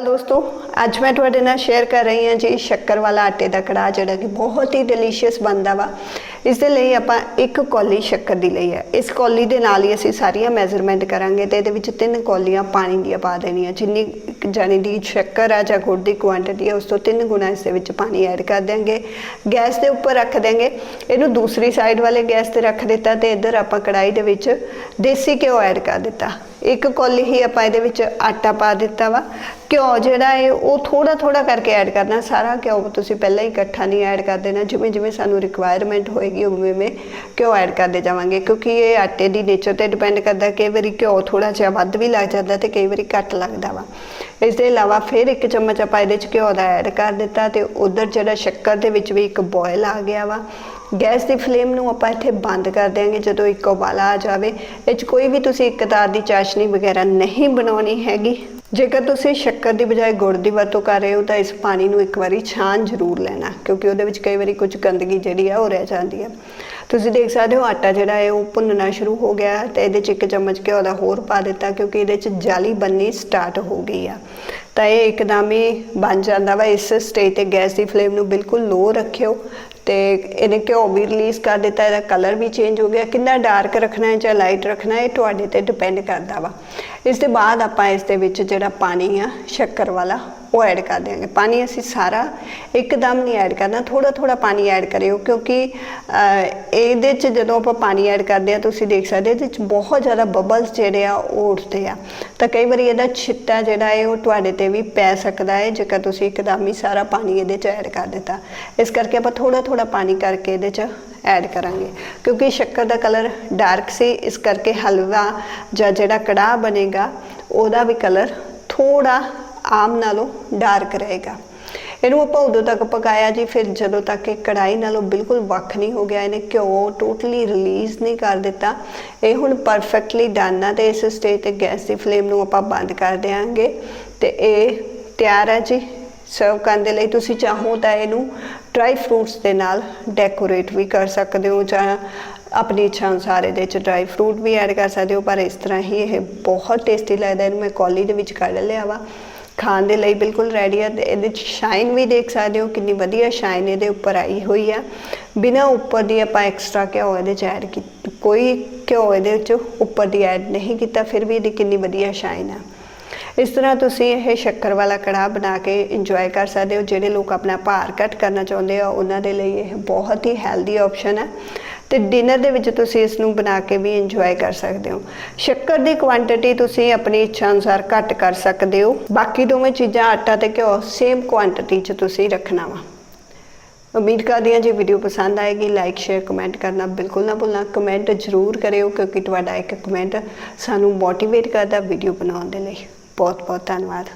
ਦੋਸਤੋ, ਅੱਜ ਮੈਂ ਤੁਹਾਡੇ ਨਾਲ ਸ਼ੇਅਰ ਕਰ ਰਹੀ ਹਾਂ ਜੀ ਸ਼ੱਕਰ ਵਾਲਾ ਆਟੇ ਦਾ ਕੜਾਹ, ਜਿਹੜਾ ਕਿ ਬਹੁਤ ਹੀ ਡਿਲੀਸ਼ੀਅਸ ਬਣਦਾ ਵਾ। ਇਸ ਦੇ ਲਈ ਆਪਾਂ ਇੱਕ ਕੌਲੀ ਸ਼ੱਕਰ ਦੀ ਲਈ ਹੈ। ਇਸ ਕੌਲੀ ਦੇ ਨਾਲ ਹੀ ਅਸੀਂ ਸਾਰੀਆਂ ਮੈਜ਼ਰਮੈਂਟ ਕਰਾਂਗੇ ਤੇ ਇਹਦੇ ਵਿੱਚ ਤਿੰਨ ਕੌਲੀਆਂ ਪਾਣੀ ਦੀਆਂ ਪਾ ਦੇਣੀਆਂ, ਜਿੰਨੀ ਕੁ ਜਾਣੀ ਦੀ ਸ਼ੱਕਰ ਆ ਜਾਂ ਗੁੜ ਦੀ ਕੁਆਂਟੀਟੀ ਹੈ ਉਸ ਤੋਂ ਤਿੰਨ ਗੁਣਾ ਇਸ ਦੇ ਵਿੱਚ ਪਾਣੀ ਐਡ ਕਰ ਦਿਆਂਗੇ। ਗੈਸ ਦੇ ਉੱਪਰ ਰੱਖ ਦਿਆਂਗੇ। ਇਹਨੂੰ ਦੂਸਰੀ ਸਾਈਡ ਵਾਲੇ ਗੈਸ ਤੇ ਰੱਖ ਦਿੱਤਾ ਤੇ ਇੱਧਰ ਆਪਾਂ ਕੜਾਈ ਦੇ ਵਿੱਚ ਦੇਸੀ ਘਿਓ ਐਡ ਕਰ ਦਿੱਤਾ। ਇੱਕ ਕੋਲੀ ਹੀ ਆਪਾਂ ਇਹਦੇ ਵਿੱਚ ਆਟਾ ਪਾ ਦਿੱਤਾ ਵਾ। ਘਿਓ ਜਿਹੜਾ ਹੈ ਉਹ ਥੋੜਾ ਥੋੜਾ ਕਰਕੇ ਐਡ ਕਰਨਾ। ਸਾਰਾ ਘਿਓ ਤੁਸੀਂ ਪਹਿਲਾਂ ਹੀ ਇਕੱਠਾ ਨਹੀਂ ਐਡ ਕਰ ਦੇਣਾ। ਜਿਵੇਂ ਜਿਵੇਂ ਸਾਨੂੰ ਰਿਕੁਆਇਰਮੈਂਟ ਹੋਏਗੀ ਉਵੇਂ ਉਵੇਂ ਘਿਓ ਐਡ ਕਰਦੇ ਜਾਵਾਂਗੇ, ਕਿਉਂਕਿ ਇਹ ਆਟੇ ਦੀ ਨੇਚਰ ਤੇ ਡਿਪੈਂਡ ਕਰਦਾ, ਕਈ ਵਾਰੀ ਘਿਓ ਥੋੜਾ ਜਿਹਾ ਵੱਧ ਵੀ ਲੱਗ ਜਾਂਦਾ ਤੇ ਕਈ ਵਾਰੀ ਘੱਟ ਲੱਗਦਾ ਵਾ। ਇਸ ਦੇ ਇਲਾਵਾ ਫਿਰ ਇੱਕ ਚਮਚ ਆਪਾਂ ਇਹਦੇ ਚ ਘਿਓ ਦਾ ਐਡ ਕਰ ਦਿੱਤਾ ਤੇ ਉਧਰ ਜਿਹੜਾ ਸ਼ੱਕਰ ਦੇ ਵਿੱਚ ਵੀ ਇੱਕ ਬੋਇਲ ਆ ਗਿਆ ਵਾ। ਗੈਸ ਦੀ ਫਲੇਮ ਨੂੰ ਆਪਾਂ ਇੱਥੇ ਬੰਦ ਕਰ ਦਿਆਂਗੇ, ਜਦੋਂ ਇੱਕ ਉਬਾਲਾ ਆ ਜਾਵੇ। ਇਹ 'ਚ ਕੋਈ ਵੀ ਤੁਸੀਂ ਇੱਕ ਤਾਰ ਦੀ ਚਾਸ਼ਨੀ ਵਗੈਰਾ ਨਹੀਂ ਬਣਾਉਣੀ ਹੈਗੀ। ਜੇਕਰ ਤੁਸੀਂ ਸ਼ੱਕਰ ਦੀ ਬਜਾਏ ਗੁੜ ਦੀ ਵਰਤੋਂ ਕਰ ਰਹੇ ਹੋ, ਤਾਂ ਇਸ ਪਾਣੀ ਨੂੰ ਇੱਕ ਵਾਰੀ ਛਾਣ ਜ਼ਰੂਰ ਲੈਣਾ, ਕਿਉਂਕਿ ਉਹਦੇ ਵਿੱਚ ਕਈ ਵਾਰੀ ਕੁਝ ਗੰਦਗੀ ਜਿਹੜੀ ਆ ਉਹ ਰਹਿ ਜਾਂਦੀ ਹੈ ਤੁਸੀਂ ਦੇਖ ਸਕਦੇ ਹੋ ਆਟਾ ਜਿਹੜਾ ਹੈ ਉਹ ਭੁੰਨਣਾ ਸ਼ੁਰੂ ਹੋ ਗਿਆ ਹੈ ਤੇ ਇਹਦੇ 'ਚ ਇੱਕ ਚਮਚ ਘਿਓ ਦਾ ਹੋਰ ਪਾ ਦਿੱਤਾ ਕਿਉਂਕਿ ਇਹਦੇ 'ਚ ਜਾਲੀ ਬੰਨੀ ਸਟਾਰਟ ਹੋ ਗਈ ਆ। ਤਾਂ ਇਹ ਇੱਕਦਮ ਹੀ ਬਣ ਜਾਂਦਾ ਵਾ। ਇਸ ਸਟੇਜ ਤੇ ਗੈਸ ਦੀ ਫਲੇਮ ਨੂੰ ਬਿਲਕੁਲ ਲੋ ਰੱਖਿਓ ਤੇ ਇਹਨੇ ਘਿਓ ਵੀ ਰਿਲੀਜ਼ ਕਰ ਦਿੱਤਾ, ਇਹਦਾ ਕਲਰ ਵੀ ਚੇਂਜ ਹੋ ਗਿਆ। ਕਿੰਨਾ ਡਾਰਕ ਰੱਖਣਾ ਹੈ ਜਾਂ ਲਾਈਟ ਰੱਖਣਾ ਹੈ, ਇਹ ਤੁਹਾਡੇ ਤੇ ਡਿਪੈਂਡ ਕਰਦਾ ਵਾ। ਇਸ ਦੇ ਬਾਅਦ ਆਪਾਂ ਇਸ ਦੇ ਵਿੱਚ ਜਿਹੜਾ ਪਾਣੀ ਆ, ਸ਼ੱਕਰ ਵਾਲਾ ਉਹ ਐਡ ਕਰ ਦਿਆਂਗੇ। ਪਾਣੀ ਅਸੀਂ ਸਾਰਾ ਇੱਕਦਮ ਨਹੀਂ ਐਡ ਕਰਨਾ ਥੋੜਾ ਥੋੜਾ ਪਾਣੀ ਐਡ ਕਰਿਓ, ਕਿਉਂਕਿ ਇਹਦੇ ਚ ਜਦੋਂ ਆਪਾਂ ਪਾਣੀ ਐਡ ਕਰਦੇ ਆ ਤੁਸੀਂ ਦੇਖ ਸਕਦੇ ਇਹਦੇ ਚ ਬਹੁਤ ਜ਼ਿਆਦਾ ਬਬਲਸ ਜਿਹੜੇ ਆ, ਉਹ ਉੱਠਦੇ ਆ। ਤਾਂ ਕਈ ਵਾਰੀ ਇਹਦਾ ਛਿੱਟਾ ਜਿਹੜਾ ਹੈ, ਉਹ ਤੁਹਾਡੇ ਤੇ ਵੀ ਪੈ ਸਕਦਾ ਹੈ, ਜੇਕਰ ਤੁਸੀਂ ਇੱਕਦਮ ਹੀ ਸਾਰਾ ਪਾਣੀ ਇਹਦੇ ਚ ਐਡ ਕਰ ਦਿੱਤਾ। ਇਸ ਕਰਕੇ ਆਪਾਂ ਥੋੜਾ ਥੋੜਾ ਪਾਣੀ ਕਰਕੇ ਇਹਦੇ ਚ ਐਡ ਕਰਾਂਗੇ। ਕਿਉਂਕਿ ਸ਼ੱਕਰ ਦਾ ਕਲਰ ਡਾਰਕ ਸੀ, ਇਸ ਕਰਕੇ ਹਲਵਾ ਜਾਂ ਜਿਹੜਾ ਕੜਾਹ ਬਣੇਗਾ, ਉਹਦਾ ਵੀ ਕਲਰ ਥੋੜਾ ਆਮ ਨਾਲੋਂ ਡਾਰਕ ਰਹੇਗਾ। ਇਹਨੂੰ ਆਪਾਂ ਉਦੋਂ ਤੱਕ ਪਕਾਇਆ ਜੀ, ਫਿਰ ਜਦੋਂ ਤੱਕ ਇਹ ਕੜਾਈ ਨਾਲੋਂ ਬਿਲਕੁਲ ਵੱਖ ਨਹੀਂ ਹੋ ਗਿਆ, ਇਹਨੇ ਘਿਓ ਟੋਟਲੀ ਰਿਲੀਜ਼ ਨਹੀਂ ਕਰ ਦਿੱਤਾ। ਇਹ ਹੁਣ ਪਰਫੈਕਟਲੀ ਡਨ ਆ ਤੇ ਇਸ ਸਟੇਜ ਤੇ ਗੈਸ ਦੀ ਫਲੇਮ ਨੂੰ ਆਪਾਂ ਬੰਦ ਕਰ ਦਿਆਂਗੇ ਤੇ ਇਹ ਤਿਆਰ ਹੈ ਜੀ। ਸਰਵ ਕਰਨ ਦੇ ਲਈ ਤੁਸੀਂ ਚਾਹੋ ਤਾਂ ਇਹਨੂੰ ਡਰਾਈ ਫਰੂਟਸ ਦੇ ਨਾਲ ਡੈਕੋਰੇਟ ਵੀ ਕਰ ਸਕਦੇ ਹੋ ਜਾਂ ਆਪਣੀ ਇੱਛਾ ਅਨੁਸਾਰ ਇਹਦੇ ਚ ਡਰਾਈ ਫਰੂਟ ਵੀ ਐਡ ਕਰ ਸਕਦੇ ਹੋ, ਪਰ ਇਸ ਤਰ੍ਹਾਂ ਹੀ ਇਹ ਬਹੁਤ ਟੇਸਟੀ ਲੱਗਦਾ, ਇਹਨੂੰ ਮੈਂ ਕੌਲੀ ਦੇ ਵਿੱਚ ਕੱਢ ਲਿਆ ਵਾ। ਖਾਣ ਦੇ ਲਈ ਬਿਲਕੁਲ ਰੈਡੀ ਆ ਤੇ ਇਹਦੇ ਚ ਸ਼ਾਈਨ ਵੀ ਦੇਖ ਸਕਦੇ ਹੋ, ਕਿੰਨੀ ਵਧੀਆ ਸ਼ਾਈਨ ਇਹਦੇ ਉੱਪਰ ਆਈ ਹੋਈ ਆ। ਬਿਨਾ ਉੱਪਰ ਦੀ ਆਪਾਂ ਐਕਸਟਰਾ ਘਿਓ ਇਹਦੇ ਚ ਐਡ ਕੋਈ ਘਿਓ ਇਹਦੇ ਵਿੱਚ ਉੱਪਰ ਦੀ ਐਡ ਨਹੀਂ ਕੀਤਾ, ਫਿਰ ਵੀ ਇਹਦੀ ਕਿੰਨੀ ਵਧੀਆ ਸ਼ਾਈਨ ਆ। ਇਸ ਤਰ੍ਹਾਂ ਤੁਸੀਂ ਇਹ ਸ਼ੱਕਰ ਵਾਲਾ ਕੜਾਹ ਬਣਾ ਕੇ ਇੰਜੋਏ ਕਰ ਸਕਦੇ ਹੋ, ਜਿਹੜੇ ਲੋਕ ਆਪਣਾ ਭਾਰ ਘਟ ਕਰਨਾ ਚਾਹੁੰਦੇ ਆ, ਉਹਨਾਂ ਦੇ ਲਈ ਇਹ ਬਹੁਤ ਹੀ ਹੈਲਦੀ ਆਪਸ਼ਨ ਹੈ ਤੇ ਡਿਨਰ ਦੇ ਵਿੱਚ ਤੁਸੀਂ ਇਸ ਨੂੰ ਬਣਾ ਕੇ ਵੀ ਇੰਜੋਏ ਕਰ ਸਕਦੇ ਹੋ। ਸ਼ੱਕਰ ਦੀ ਕੁਆਂਟੀਟੀ ਤੁਸੀਂ ਆਪਣੀ ਇੱਛਾ ਅਨੁਸਾਰ ਘੱਟ ਕਰ ਸਕਦੇ ਹੋ। ਬਾਕੀ ਦੋਵੇਂ ਚੀਜ਼ਾਂ ਆਟਾ ਤੇ ਘਿਓ ਸੇਮ ਕੁਆਂਟੀਟੀ 'ਚ ਤੁਸੀਂ ਰੱਖਣਾ ਵਾ। ਉਮੀਦ ਕਰਦੀ ਹਾਂ ਜੇ ਵੀਡੀਓ ਪਸੰਦ ਆਏਗੀ ਲਾਈਕ ਸ਼ੇਅਰ ਕਮੈਂਟ ਕਰਨਾ ਬਿਲਕੁਲ ਨਾ ਭੁੱਲਣਾ। ਕਮੈਂਟ ਜ਼ਰੂਰ ਕਰਿਓ ਕਿਉਂਕਿ ਤੁਹਾਡਾ ਇੱਕ ਕਮੈਂਟ ਸਾਨੂੰ ਮੋਟੀਵੇਟ ਕਰਦਾ ਵੀਡੀਓ ਬਣਾਉਣ ਦੇ ਲਈ। ਬਹੁਤ ਬਹੁਤ ਧੰਨਵਾਦ।